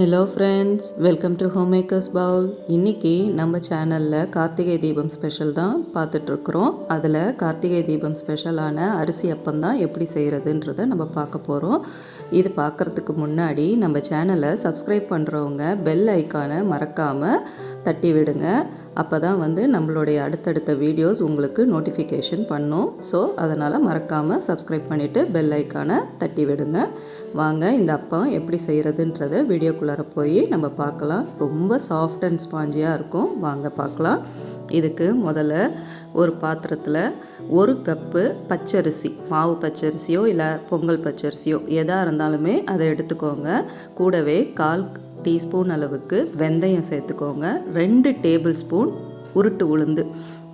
Hello friends welcome to home makers bowl இன்றைக்கி நம்ம சேனலில் கார்த்திகை தீபம் ஸ்பெஷல் தான் பார்த்துட்ருக்குறோம் அதில் கார்த்திகை தீபம் ஸ்பெஷலான அரிசி அப்பம் தான் எப்படி செய்கிறதுன்றதை நம்ம பார்க்க போகிறோம் இது பார்க்குறதுக்கு முன்னாடி நம்ம சேனலை சப்ஸ்கிரைப் பண்ணுறவங்க பெல் ஐக்கானை மறக்காமல் தட்டி விடுங்க. அப்போ தான் வந்து நம்மளுடைய அடுத்தடுத்த வீடியோஸ் உங்களுக்கு நோட்டிஃபிகேஷன் பண்ணும். ஸோ அதனால் மறக்காமல் சப்ஸ்கிரைப் பண்ணிவிட்டு பெல் ஐக்கானை தட்டி விடுங்க. வாங்க இந்த அப்பம் எப்படி செய்கிறதுன்றத வீடியோக்குள்ளார போய் நம்ம பார்க்கலாம். ரொம்ப சாஃப்ட் அண்ட் ஸ்பாஞ்சியாக இருக்கும். வாங்க பார்க்கலாம். இதுக்கு முதல்ல ஒரு பாத்திரத்தில் ஒரு கப்பு பச்சரிசி மாவு பச்சரிசியோ இல்லை பொங்கல் பச்சரிசியோ எதாக இருந்தாலுமே அதை எடுத்துக்கோங்க. கூடவே கால் டீஸ்பூன் அளவுக்கு வெந்தயம் சேர்த்துக்கோங்க. ரெண்டு டேபிள் ஸ்பூன் உருட்டு உளுந்து.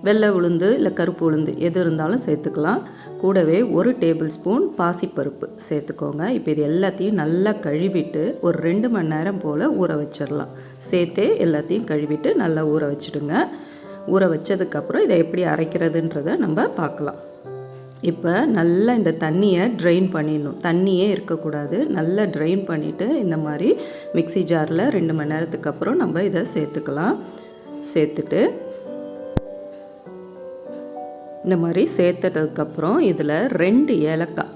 வெள்ளை உளுந்து இல்லை கருப்பு உளுந்து எது இருந்தாலும் சேர்த்துக்கலாம். கூடவே ஒரு டேபிள் ஸ்பூன் பாசிப்பருப்பு சேர்த்துக்கோங்க. இப்போ இது எல்லாத்தையும் நல்லா கழுவிட்டு ஒரு ரெண்டு மணி நேரம் போல் ஊற வச்சிடலாம். சேர்த்தே எல்லாத்தையும் கழுவிட்டு நல்லா ஊற வச்சுடுங்க. ஊற வச்சதுக்கப்புறம் இதை எப்படி அரைக்கிறதுன்றதை நம்ம பார்க்கலாம். இப்போ நல்லா இந்த தண்ணியை ட்ரெயின் பண்ணிடணும். தண்ணியே இருக்கக்கூடாது. நல்லா ட்ரெயின் பண்ணிவிட்டு இந்த மாதிரி மிக்சி ஜாரில் ரெண்டு மணி நேரத்துக்கு அப்புறம் நம்ம இதை சேர்த்துக்கலாம். சேர்த்துட்டு இந்த மாதிரி சேர்த்துட்டதுக்கப்புறம் இதில் ரெண்டு ஏலக்காய்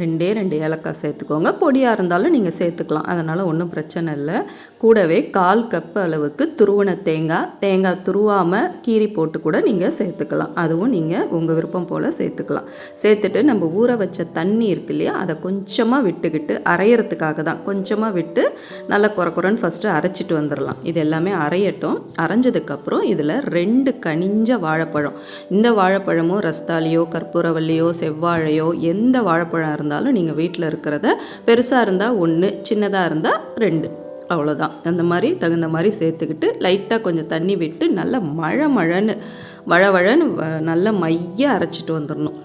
ரெண்டே ரெண்டு ஏலக்காய் சேர்த்துக்கோங்க. பொடியாக இருந்தாலும் நீங்கள் சேர்த்துக்கலாம். அதனால் ஒன்றும் பிரச்சனை இல்லை. கூடவே கால் கப் அளவுக்கு துருவன தேங்காய். தேங்காய் துருவாமல் கீரி போட்டு கூட நீங்கள் சேர்த்துக்கலாம். அதுவும் நீங்கள் உங்கள் விருப்பம் போல் சேர்த்துக்கலாம். சேர்த்துட்டு நம்ம ஊற வச்ச தண்ணி இருக்கு இல்லையா அதை கொஞ்சமாக விட்டுக்கிட்டு அரையிறதுக்காக தான். கொஞ்சமாக விட்டு நல்லா குறை குறைன்னு ஃபஸ்ட்டு அரைச்சிட்டு வந்துடலாம் இது எல்லாமே அரையட்டும். அரைஞ்சதுக்கப்புறம் இதில் ரெண்டு கனிஞ்ச வாழைப்பழம். இந்த வாழைப்பழமும் ரஸ்தாலியோ கற்பூரவல்லியோ செவ்வாழையோ எந்த வாழைப்பழம் இருந்தாலும் நீங்கள் வீட்டில் இருக்கிறத பெருசாக இருந்தால் ஒன்று சின்னதாக இருந்தால் ரெண்டு. அவ்வளோதான் அந்த மாதிரி தகுந்த மாதிரி சேர்த்துக்கிட்டு லைட்டாக கொஞ்சம் தண்ணி விட்டு நல்லா மழை மழைன்னு வழவழன்னு நல்லா மைய அரைச்சிட்டு வந்துடணும்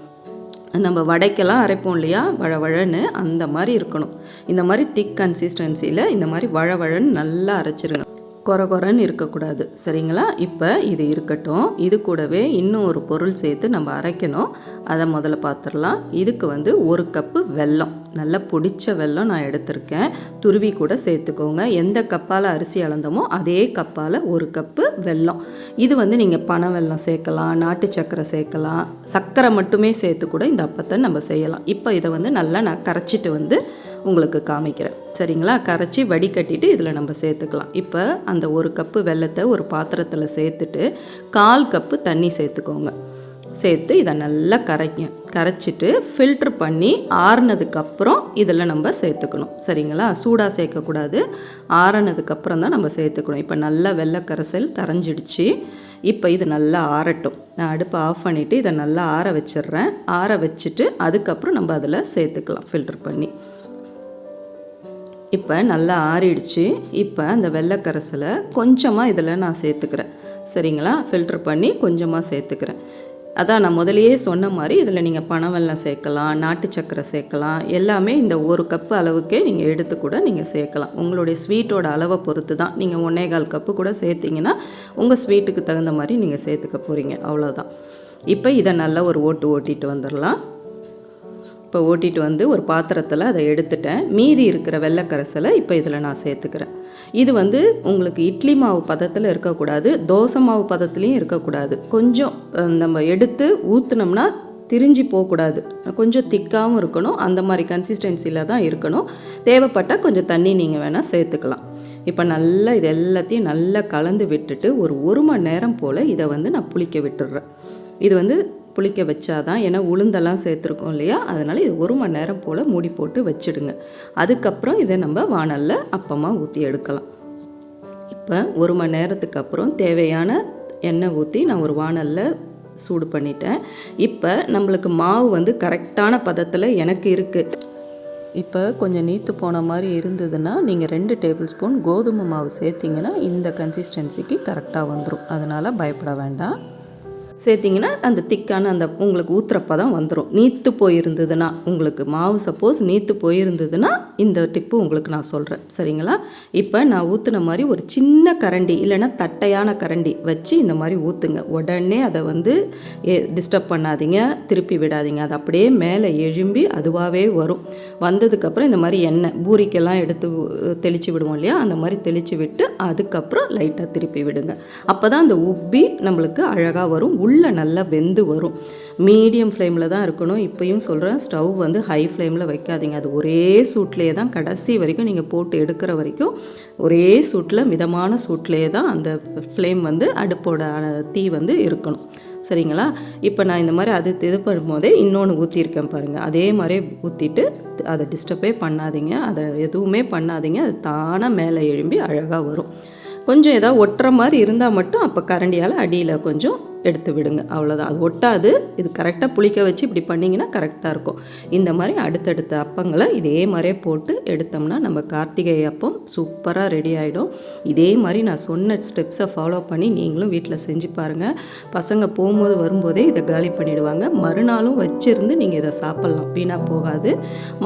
நம்ம வடைக்கெல்லாம் அரைப்போம் இல்லையா? வழவழன்னு அந்த மாதிரி இருக்கணும். இந்த மாதிரி திக் கன்சிஸ்டன்சியில் இந்த மாதிரி வழவழன்னு நல்லா அரைச்சிருங்க. கொர கொரன்னு இருக்கக்கூடாது. சரிங்களா? இப்போ இது இருக்கட்டும். இது கூடவே இன்னும் ஒரு பொருள் சேர்த்து நம்ம அரைக்கணும். அதை முதல்ல பார்த்துடலாம் இதுக்கு வந்து ஒரு கப்பு வெல்லம். நல்லா பிடிச்ச வெல்லம் நான் எடுத்திருக்கேன். துருவி கூட சேர்த்துக்கோங்க. எந்த கப்பால் அரிசி அளந்தமோ அதே கப்பால் ஒரு கப்பு வெல்லம். இது வந்து நீங்கள் பனை வெல்லம் சேர்க்கலாம் நாட்டு சக்கரை சேர்க்கலாம். சர்க்கரை மட்டுமே சேர்த்து கூட இந்த அப்பத்தை நம்ம செய்யலாம். இப்போ இதை வந்து நல்லா நான் கரைச்சிட்டு வந்து உங்களுக்கு காமிக்கிறேன். சரிங்களா? கரைச்சி வடிகட்டிட்டு இதில் நம்ம சேர்த்துக்கலாம். இப்போ அந்த ஒரு கப்பு வெள்ளத்தை ஒரு பாத்திரத்தில் சேர்த்துட்டு கால் கப்பு தண்ணி சேர்த்துக்கோங்க. சேர்த்து இதை நல்லா கரைக்கும் கரைச்சிட்டு ஃபில்ட்ரு பண்ணி ஆறுனதுக்கப்புறம் இதில் நம்ம சேர்த்துக்கணும். சரிங்களா? சூடாக சேர்க்கக்கூடாது. ஆறுனதுக்கப்புறம் தான் நம்ம சேர்த்துக்கணும். இப்போ நல்லா வெள்ளை கரைசல் கரைஞ்சிடுச்சு இப்போ இது நல்லா ஆறட்டும். நான் அடுப்பை ஆஃப் பண்ணிவிட்டு இதை நல்லா ஆற வச்சிடுறேன். ஆற வச்சுட்டு அதுக்கப்புறம் நம்ம அதில் சேர்த்துக்கலாம் ஃபில்ட்ரு பண்ணி. இப்போ நல்லா ஆறிடுச்சு. இப்போ அந்த வெள்ளைக்கரசலை கொஞ்சமாக இதில் நான் சேர்த்துக்கிறேன். சரிங்களா? ஃபில்ட்ரு பண்ணி கொஞ்சமாக சேர்த்துக்கிறேன். அதான் நான் முதலையே சொன்ன மாதிரி இதில் நீங்கள் பனவெல்லம் சேர்க்கலாம் நாட்டு சக்கரை சேர்க்கலாம். எல்லாமே இந்த ஒரு கப்பு அளவுக்கே நீங்கள் எடுத்து கூட நீங்கள் சேர்க்கலாம். உங்களுடைய ஸ்வீட்டோட அளவை பொறுத்து தான் நீங்கள் ஒன்றே கால் கப்பு கூட சேர்த்திங்கன்னா உங்கள் ஸ்வீட்டுக்கு தகுந்த மாதிரி நீங்கள் சேர்த்துக்க போகிறீங்க அவ்வளோதான் இப்போ இதை நல்லா ஒரு ஓட்டு ஓட்டிட்டு வந்துடலாம். இப்போ ஓட்டிட்டு வந்து ஒரு பாத்திரத்தில் அதை எடுத்துட்டேன். மீதி இருக்கிற வெள்ளைக்கரசலை இப்போ இதில் நான் சேர்த்துக்கிறேன். இது வந்து உங்களுக்கு இட்லி மாவு பதத்தில் இருக்கக்கூடாது தோசை மாவு பதத்துலேயும் இருக்கக்கூடாது. கொஞ்சம் நம்ம எடுத்து ஊற்றுனோம்னா திரிஞ்சு போகக்கூடாது. கொஞ்சம் திக்காகவும் இருக்கணும் அந்த மாதிரி கன்சிஸ்டன்சியில் தான் இருக்கணும். தேவைப்பட்டால் கொஞ்சம் தண்ணி நீங்கள் வேணால் சேர்த்துக்கலாம். இப்போ நல்லா இது எல்லாத்தையும் நல்லா கலந்து விட்டுட்டு ஒரு ஒரு மணி நேரம் போல் இதை வந்து நான் புளிக்க விட்டுடுறேன். இது வந்து புளிக்க வச்சாதான் ஏன்னா உளுந்தெல்லாம் சேர்த்துருக்கோம் இல்லையா? அதனால் இது ஒரு மணி நேரம் போல் மூடி போட்டு வச்சுடுங்க. அதுக்கப்புறம் இதை நம்ம வானலில் அப்பமாக ஊற்றி எடுக்கலாம். இப்போ ஒரு மணி நேரத்துக்கு அப்புறம் தேவையான எண்ணெய் ஊற்றி நான் ஒரு வானலில் சூடு பண்ணிட்டேன். இப்போ நம்மளுக்கு மாவு வந்து கரெக்டான பதத்தில் எனக்கு இருக்குது இப்போ கொஞ்சம் நீத்து போன மாதிரி இருந்ததுன்னா நீங்கள் ரெண்டு டேபிள் ஸ்பூன் கோதுமை மாவு சேர்த்திங்கன்னா இந்த கன்சிஸ்டன்சிக்கு கரெக்டாக வந்துடும் அதனால் பயப்பட வேண்டாம். சேர்த்திங்கன்னா அந்த திக்கான அந்த உங்களுக்கு ஊத்துறப்பதான் வந்துடும் நீத்து போயிருந்ததுன்னா உங்களுக்கு மாவு சப்போஸ் நீத்து போயிருந்ததுன்னா இந்த டிப்பு உங்களுக்கு நான் சொல்கிறேன் சரிங்களா? இப்போ நான் ஊற்றுன மாதிரி ஒரு சின்ன கரண்டி இல்லைன்னா தட்டையான கரண்டி வச்சு இந்த மாதிரி ஊற்றுங்க உடனே அதை வந்து டிஸ்டர்ப் பண்ணாதீங்க திருப்பி விடாதீங்க. அது அப்படியே மேலே எழும்பி அதுவாகவே வரும். வந்ததுக்கப்புறம் இந்த மாதிரி எண்ணெய் பூரிக்கெல்லாம் எடுத்து தெளித்து விடுவோம் இல்லையா? அந்த மாதிரி தெளித்து விட்டு அதுக்கப்புறம் லைட்டாக திருப்பி விடுங்க. அப்போ தான் அந்த உப்பி நம்மளுக்கு அழகாக வரும் உள்ளே நல்லா வெந்து வரும். மீடியம் ஃப்ளேமில் தான் இருக்கணும். இப்போயும் சொல்கிறேன் ஸ்டவ் வந்து ஹை ஃப்ளேமில் வைக்காதீங்க. அது ஒரே சூட்லேயே தான் கடைசி வரைக்கும் நீங்கள் போட்டு எடுக்கிற வரைக்கும் ஒரே சூட்டில் மிதமான சூட்லேயே தான் அந்த ஃப்ளேம் வந்து அடுப்போட தீ வந்து இருக்கணும். சரிங்களா? இப்போ நான் இந்த மாதிரி அது இது பண்ணும்போதே இன்னொன்று ஊற்றிருக்கேன் பாருங்கள் அதே மாதிரி ஊற்றிட்டு அதை டிஸ்டர்பே பண்ணாதீங்க. அதை எதுவுமே பண்ணாதீங்க. அது தானாக மேலே எழும்பி அழகாக வரும். கொஞ்சம் ஏதாவது ஒட்டுற மாதிரி இருந்தால் மட்டும் அப்போ கரண்டியால் அடியில் கொஞ்சம் எடுத்து விடுங்க. அவ்வளோதான் அது ஒட்டாது. இது கரெக்டாக புளிக்க வச்சு இப்படி பண்ணிங்கன்னா கரெக்டாக இருக்கும். இந்த மாதிரி அடுத்தடுத்த அப்பங்களை இதே மாதிரியே போட்டு எடுத்தோம்னா நம்ம கார்த்திகை அப்பம் சூப்பராக ரெடி ஆகிடும் இதே மாதிரி நான் சொன்ன ஸ்டெப்ஸை ஃபாலோ பண்ணி நீங்களும் வீட்டில் செஞ்சு பாருங்கள் பசங்க போகும்போது வரும்போதே இதை காலி பண்ணிவிடுவாங்க மறுநாளும் வச்சுருந்து நீங்கள் இதை சாப்பிட்லாம். வீணாக போகாது.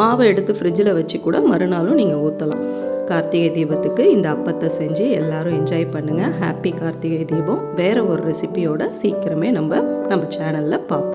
மாவை எடுத்து ஃப்ரிட்ஜில் வச்சு கூட மறுநாளும் நீங்கள் ஊற்றலாம் கார்த்திகை தீபத்துக்கு இந்த அப்பத்தை செஞ்சு எல்லாரும் என்ஜாய் பண்ணுங்கள் ஹாப்பி கார்த்திகை தீபம். வேறு ஒரு ரெசிபியோட சீக்கிரமே நம்ம நம்ம சேனலில் பார்ப்போம்.